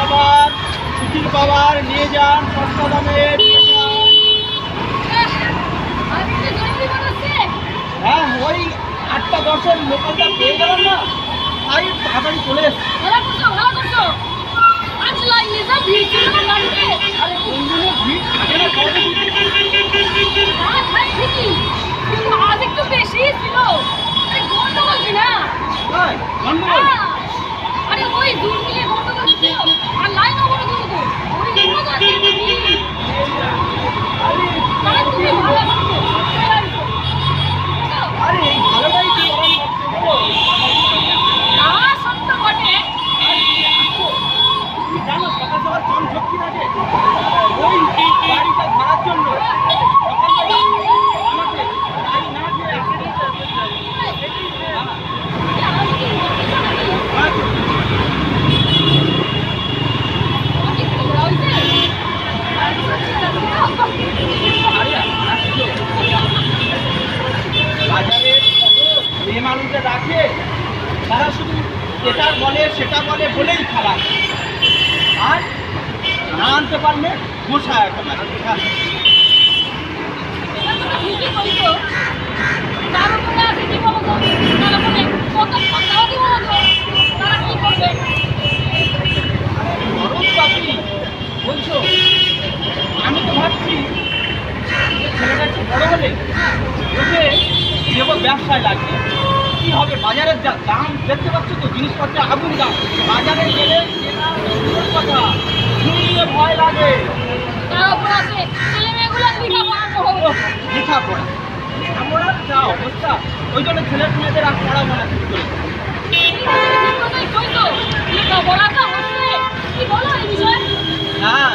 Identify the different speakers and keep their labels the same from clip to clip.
Speaker 1: পাবার সুতির পাবার নিয়ে যান সস্তা দামে। হ্যাঁ ওই আটটা দশের লোকালটা পেয়ে গেলাম না তাই তাড়াতাড়ি চলে
Speaker 2: হ্যাঁ, আরে ওই দূর করে ছেলে
Speaker 1: মেয়েদের আর পড়াবো না হ্যাঁ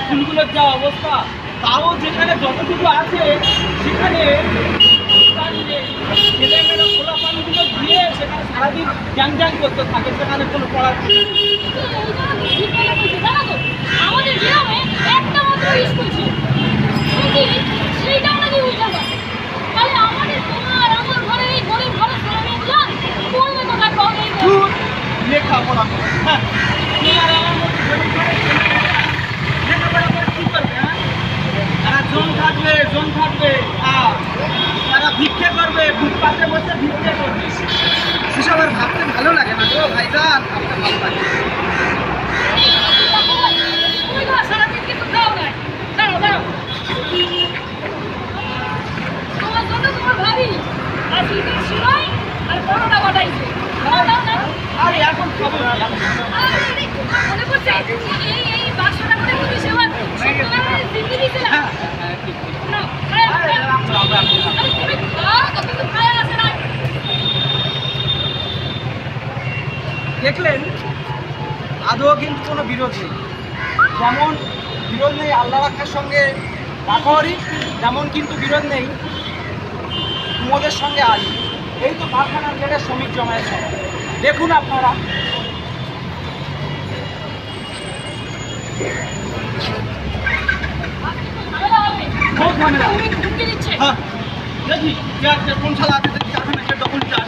Speaker 1: স্কুলগুলোর যা অবস্থা, তাও যেখানে যতটুকু আছে, সেখানে ছেলেমেয়েরা খোলা পানিগুলো দিয়ে সেখানে সারাদিন জ্যাং জ্যাং করতে থাকে, সেখানে কোনো পড়ার জন থাকবে, আর তারা ভিক্ষে করবে, ফুটপাতে বসে ভিক্ষে করবে। সেসব আর ভাবতে ভালো লাগে না তো ভাইজান ভাবতে ভালো লাগে। বিরোধী। যেমন বিরোধ নেই আল্লাহ রাখার সঙ্গে রাখাওয়ারি তেমন কিন্তু বিরোধ নেই কুমোদের সঙ্গে আজ। এই তো কারখানার গেটে শ্রমিক জমায়েত সভা দেখুন আপনারা।
Speaker 3: হ্যাঁ। কোন শালা আছে তখন
Speaker 4: চাষ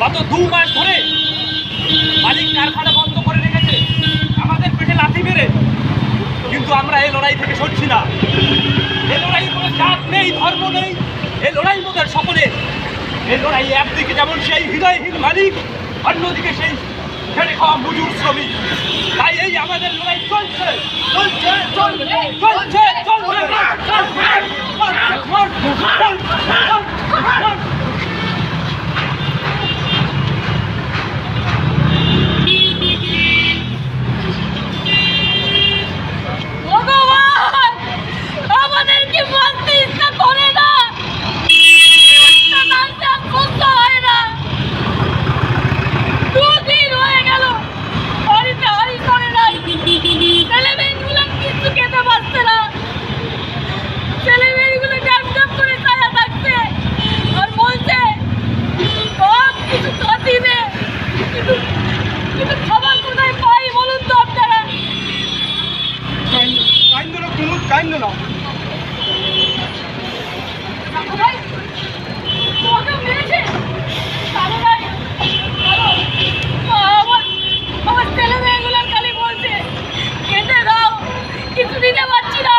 Speaker 4: গত দু মাস ধরে মালিক কারখানা বন্ধ করে রেখেছে। আমাদের পেটে লাথি মেরে। কিন্তু আমরা এই লড়াই থেকে সরছি না। এই লড়াই কোনো জাত নেই, ধর্ম নেই। এই লড়াই মোদের সকলে এই লড়াই একদিকে যেমন সেই হৃদয়হীন মালিক, অন্যদিকে সেই ছেড়ে খাওয়া মজুর শ্রমিক। তাই এই আমাদের লড়াই চলছে চলছে চলছে চলছে চলছে চলছে
Speaker 1: ভগবান আমাদের কি বাঁচতে ইচ্ছা করে না ইচ্ছা টানতে আর সহ্য হয় না দুদিন হয়ে গেল বাড়িতে হাড়ি করে নাই ছেলে মেয়েগুলো কিছু খেতে পারছে না ছেলে মেয়েগুলো ড্যাপ ড্যাপ করে ছায়া থাকছে আর বলছে সব কিছু তো দিবে কিন্তু কিন্তু খাবার কোথায় পাই বলুন তো আপনারা
Speaker 3: কাইন্দ না কুমুদ কাইন্দ না
Speaker 1: ভাই তোমাকে মেরেছে কালো ভাই কালো আমার আমার ছেলে মেয়েগুলোর খালি বলছে খেতে দাও কিছু দিতে পারছি না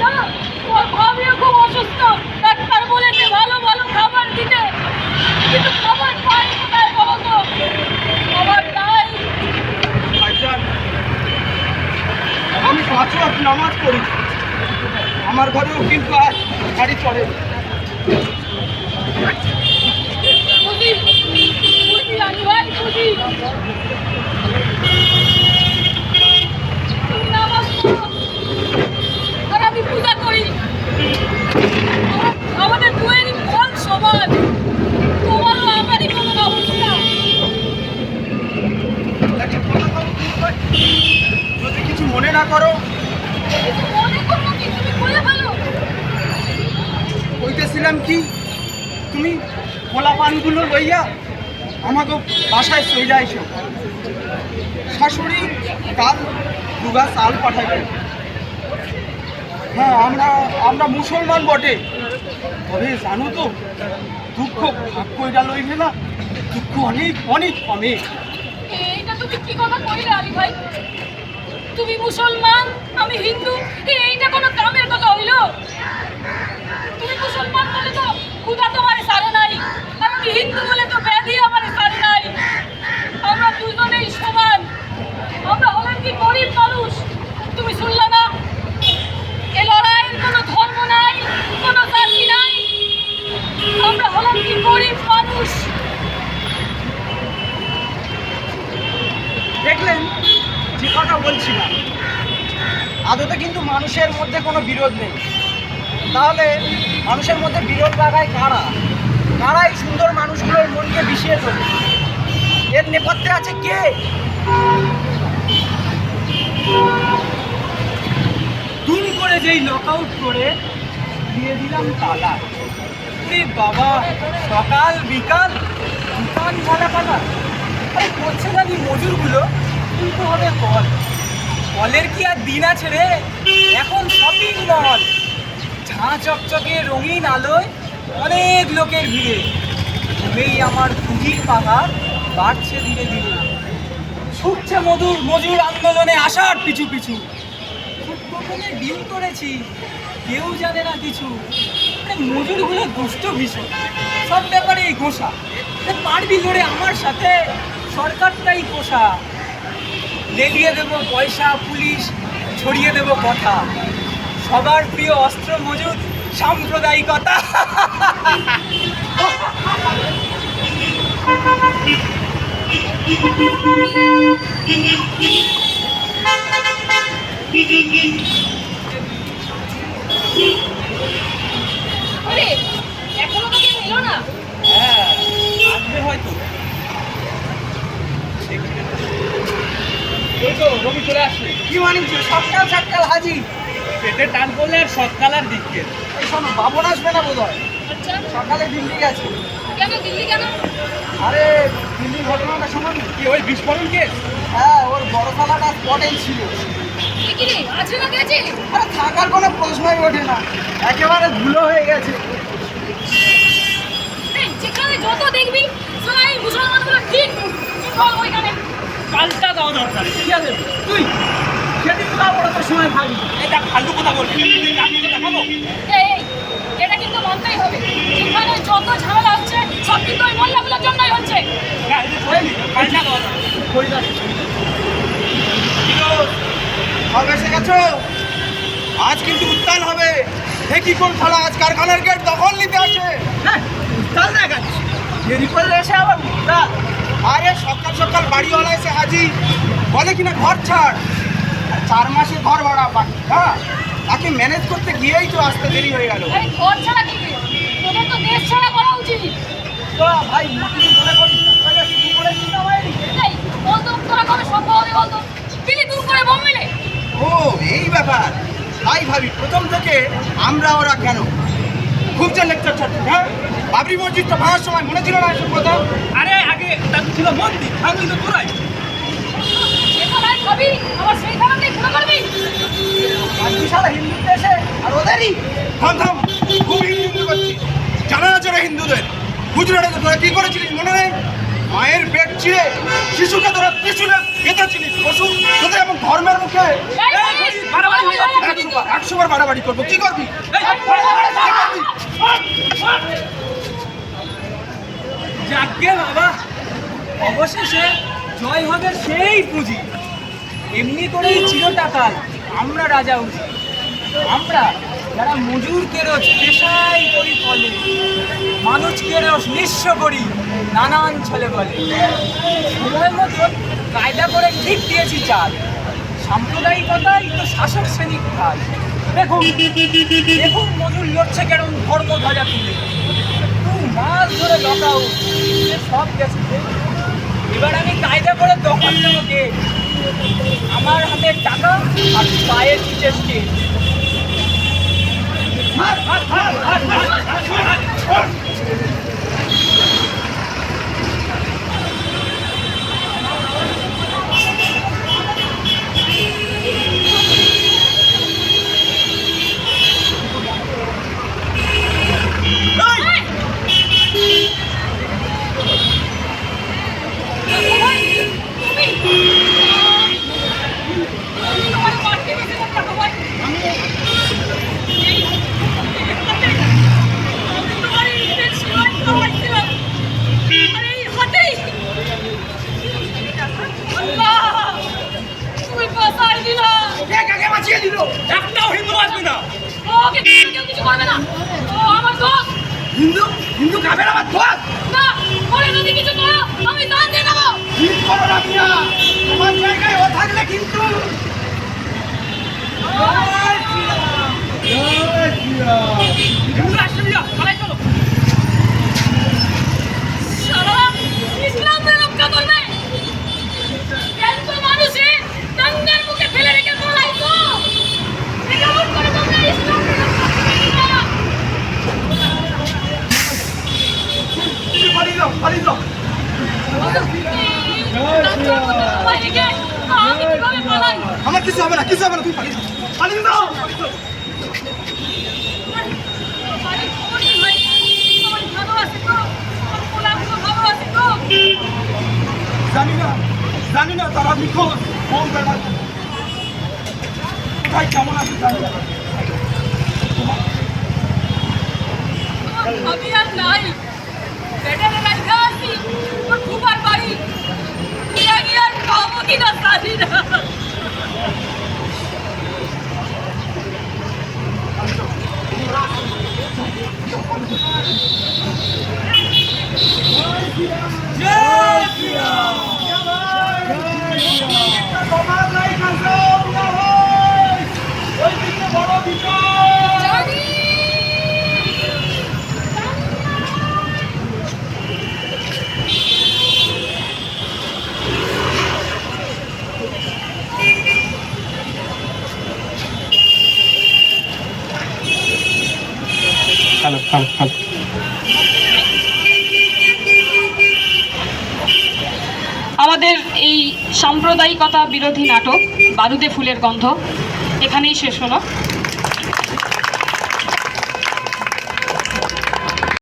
Speaker 1: জানো তোমার ভাবিও খুব অসুস্থ ডাক্তার বলেছে ভালো ভালো খাবার দিতে কিন্তু খাবার পাই কোথায় বলো তো খাবার নাই
Speaker 3: ভাইজান আমি পাঁচ ওয়াক্ত নামাজ পড়ি আমার ঘরেও কিন্তু আর গাড়ি চলে
Speaker 1: বুঝি বুঝি আমি ভাই বুঝি তুমি নামাজ পড়ো, আর আমি পূজা করি আমরা- আমাদের দুয়েরই ফল সমান তোমারও আমারই কোনো অবস্থা
Speaker 3: একটা কথা বলো কুমুদ ভাই। যদি কিছু মনে না করো
Speaker 1: কিছু মনে করো কি তুমি বলে ফেলো
Speaker 3: কইতেছিলাম কি তুমি খোলা পানগুলো লইয়া আমাকে বাসায় চলে আইসো। শাশুড়ি কাল দুগা চাল পাঠাবে হ্যাঁ আমরা আমরা মুসলমান বটে। তবে জানো তো, দুঃখ ভাগ কইরা লইবে না দুঃখ অনেক অনেক কমে।
Speaker 1: তুমি ভাই? তুমি মুসলমান, আমি হিন্দু এইটা কোনো কামের কথা হইল? তুমি মুসলমান বলে তো ক্ষুধা তোমার আমি হিন্দু বলে তো ব্যাধি আমার সারে নাই। আমরা দুজনেই সমান। আমরা হলাম কি গরিব মানুষ। তুমি শুনলে না? এ লড়াইয়ের কোনো ধর্ম নাই, কোনো জাতি নাই। আমরা হলাম কি গরিব মানুষ।
Speaker 3: দেখলেন, যে কথা বলছিলাম। আদতে কিন্তু মানুষের মধ্যে কোনো বিরোধ নেই। তাহলে মানুষের মধ্যে বিরোধ লাগায় কারা? কারা এই সুন্দর মানুষগুলোর মনকে বিষিয়ে তোলে। এর নেপথ্যে আছে কে? দুম করে যেই লক আউট করে দিয়ে দিলাম তালা। আরে বাবা, সকাল, বিকাল, দোকান ফালা ফালা আরে, করছে জানি মজুরগুলো, কিন্তু হবে কল। কলের কি আর দিন আছে রে? এখন শপিং মল ঝাঁ চকচকে রঙিন আলোয় অনেক লোকের ভিড়ে। এই আমার পুঁজির পাহাড় বাড়ছে ধীরে ধীরে। ছুটছে মধুর মজুর আন্দোলনে আসার পিছু পিছু। গোপনে ডিল করেছি, কেউ জানে না কিছু। মজুরগুলো দুষ্ট ভীষণ। সব ব্যাপারেই ঘোষা এ পারবি লড়ে আমার সাথে? সরকারটাই পোষা লেলিয়ে দেবো পয়সা, পুলিশ, ছড়িয়ে দেবো কথা। সবার প্রিয় অস্ত্র মজুদ। সাম্প্রদায়িকতা।
Speaker 1: আরে এখনও তো কেউ এলো না?
Speaker 3: হ্যাঁ আসবে হয়তো।
Speaker 4: ওই তো রবি চলে আসছে
Speaker 3: কি বাণিজ্য সকাল সকাল হাজির।
Speaker 4: পেটে টান পড়লে আর সৎকালার দিককে
Speaker 3: এই শোনো বাবন আসবে না বোধ হয়
Speaker 1: আচ্ছা।
Speaker 3: সকালে দিল্লি গেছে।
Speaker 1: কেন? দিল্লি কেন?
Speaker 2: আরে দিল্লির ঘটনাটা শোনো
Speaker 4: কি ওই বিস্ফোরণ কেস
Speaker 2: হ্যাঁ ওর বড় শালাটা স্পটেই ছিল।
Speaker 1: কি কি আছে না গেছে?
Speaker 2: আরে থাকার কোনো প্রশ্নই ওঠে না। একেবারে ধুলো হয়ে গেছে।
Speaker 1: এই যেখানে যত দেখবি সবাই মুসলমানগুলো ঠিক বল ওইখানে।
Speaker 4: পাল্টা দেওয়া দরকার।
Speaker 3: ঠিক আছে? তুই। সেদিন তো বড় সময়
Speaker 4: এটা ফালতু কথা বলবি।
Speaker 1: এটা কিন্তু মানতেই হবে। যেখানে যত ঝামেলা হচ্ছে সব কিন্তু ওই মোল্লাগুলোর জন্যই হচ্ছে।
Speaker 2: সব এসে গেছো আজ কিন্তু উত্তাল হবে। দেখি কোন শালা আজ কারখানার গেট দখল নিতে আসে।
Speaker 3: হ্যাঁ উত্তাল দেখাচ্ছি। দেরি করলে এসে আবার উত্তাল।
Speaker 2: আরে সকাল সকাল বাড়িওয়ালা এসে হাজি বলে কিনা ঘর ছাড়। চার মাসে ঘর ভাড়া বাকি হ্যাঁ? তাকে ম্যানেজ করতে গিয়েই তো আসতে দেরি হয়ে গেল।
Speaker 1: এই ঘর ছাড়া কি তোদের তো দেশ ছাড়া করা উচিত।
Speaker 3: তো ভাই মনে করিস না তাহলে শুরু করে চিন্তা হয়নি
Speaker 1: বলতো তোরা কবে সম্ভব হবে বলতো দিলি দূর করে বোম মেলে
Speaker 2: ও এই ব্যাপার। তাই ভাবি প্রথম থেকে আমরা ওরা কেন? খুব যে লেকচার ছাড়ছি হ্যাঁ? বাবরি মসজিদটা ভাঙার সময় মনে ছিল না এসব কথা?
Speaker 4: আরে আগে তার ছিল মন্দির ভাঙলি তো পুরাই
Speaker 1: যেখানে খাবি আবার সেই খানাতেই পুরো করবি
Speaker 3: সারা হিন্দু দেশে আর ওদেরই
Speaker 2: থাম থাম খুব হিন্দু করছি জানা আছে রে হিন্দুদের গুজরাটে তোরা কি করেছিলিস মনে নেই মায়ের পেট চিরে শিশুকে তোরা ত্রিশুলে গেঁথেছিলিস পশু তোদের এমন ধর্মের মুখে
Speaker 4: হয়ে।
Speaker 2: একশো বার বাড়াবাড়ি করব কি করবি
Speaker 4: যাকে বাবা অবশেষে জয় হবে সেই পুঁজি এমনি করেই চিরটাকাল আমরা রাজা উঠি। আমরা যারা মজুর কেরোজ পেশাই করি ফলে, মানুষ কেরোজ নিঃস্ব করি, নানান ছলে বলে। সময় মতো কায়দা করে ঠিক দিয়েছি চাল। সাম্প্রদায়িকতাই তো শাসক শ্রেণির কাজ দেখুন দেখুন মজুর লড়ছে কেরম ধর্ম ধ্বজা তুলে। দু মাস ধরে লকাও সব গেছে। এবার আমি কায়দা করে দখল নেব আমার হাতে টাকা আর পায়ের নিচে স্টেজ
Speaker 2: কে কাকে বাঁচিয়ে দিল
Speaker 4: একটাও হিন্দু আসবে না
Speaker 1: কিছু করবে না ও আমার দোষ
Speaker 2: হিন্দু হিন্দু কাবের আমার দোষ
Speaker 1: না পরে যদি কিছু করো আমি দান দিয়ে দেবো
Speaker 2: ঠিক করো না মিয়া তোমার জায়গায় ও থাকলে কিন্তু
Speaker 4: হিন্দু আসবে
Speaker 1: আমি
Speaker 2: আমার কিছু হবে না, কিছু হবে না, তুমি পালিয়ে
Speaker 1: তো
Speaker 2: জানি না জানি না, তারা নিখোঁজ, কোন ব্যাপার কোথায়, কেমন আছে জানি না।
Speaker 1: ভাবি আর নাই রাইখা আছি ওর খুবার বাড়ি গিয়া গিয়া খাব কিনা জানি না
Speaker 2: তোমার নাই কাছে না হয় ওই দিকে বড় বিপদ
Speaker 1: জানি আমাদের এই সাম্প্রদায়িকতা বিরোধী নাটক বারুদে ফুলের গন্ধ এখানেই শেষ হলো।